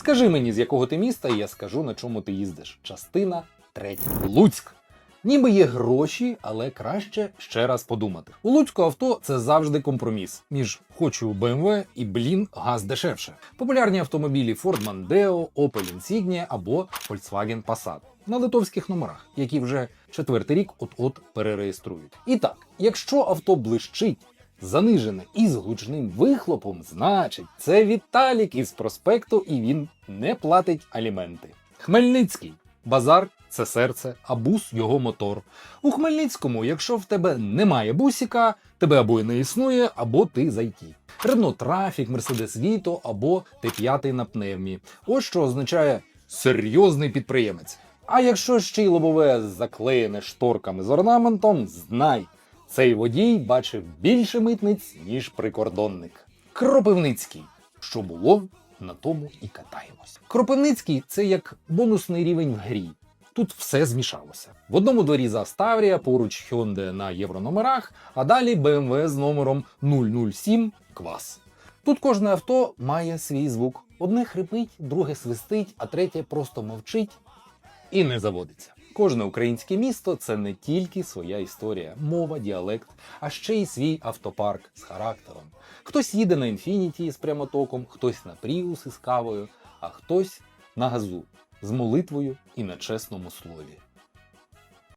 Скажи мені, з якого ти міста, і я скажу, на чому ти їздиш. Частина третя. Луцьк. Ніби є гроші, але краще ще раз подумати. У Луцьку авто це завжди компроміс між хочу BMW і блін газ дешевше. Популярні автомобілі Ford Mondeo, Opel Insignia або Volkswagen Passat на литовських номерах, які вже четвертий рік от-от перереєструють. І так, якщо авто блищить, занижене і з гучним вихлопом, значить це Віталік із проспекту, і він не платить аліменти. Хмельницький базар це серце, а бус його мотор. У Хмельницькому, якщо в тебе немає бусіка, тебе або не існує, або ти зайти. Рено Трафік, Мерседес Віто або Т5 на пневмі. Ось що означає серйозний підприємець. А якщо ще й лобове заклеєне шторками з орнаментом, знай, цей водій бачив більше митниць, ніж прикордонник. Кропивницький. Що було, на тому і катаємось. Кропивницький це як бонусний рівень в грі. Тут все змішалося. В одному дворі Заставрія, поруч Hyundai на єврономерах, а далі BMW з номером 007 Квас. Тут кожне авто має свій звук. Одне хрипить, друге свистить, а третє просто мовчить і не заводиться. Кожне українське місто це не тільки своя історія, мова, діалект, а ще й свій автопарк з характером. Хтось їде на інфініті з прямотоком, хтось на пріус із кавою, а хтось на газу з молитвою і на чесному слові.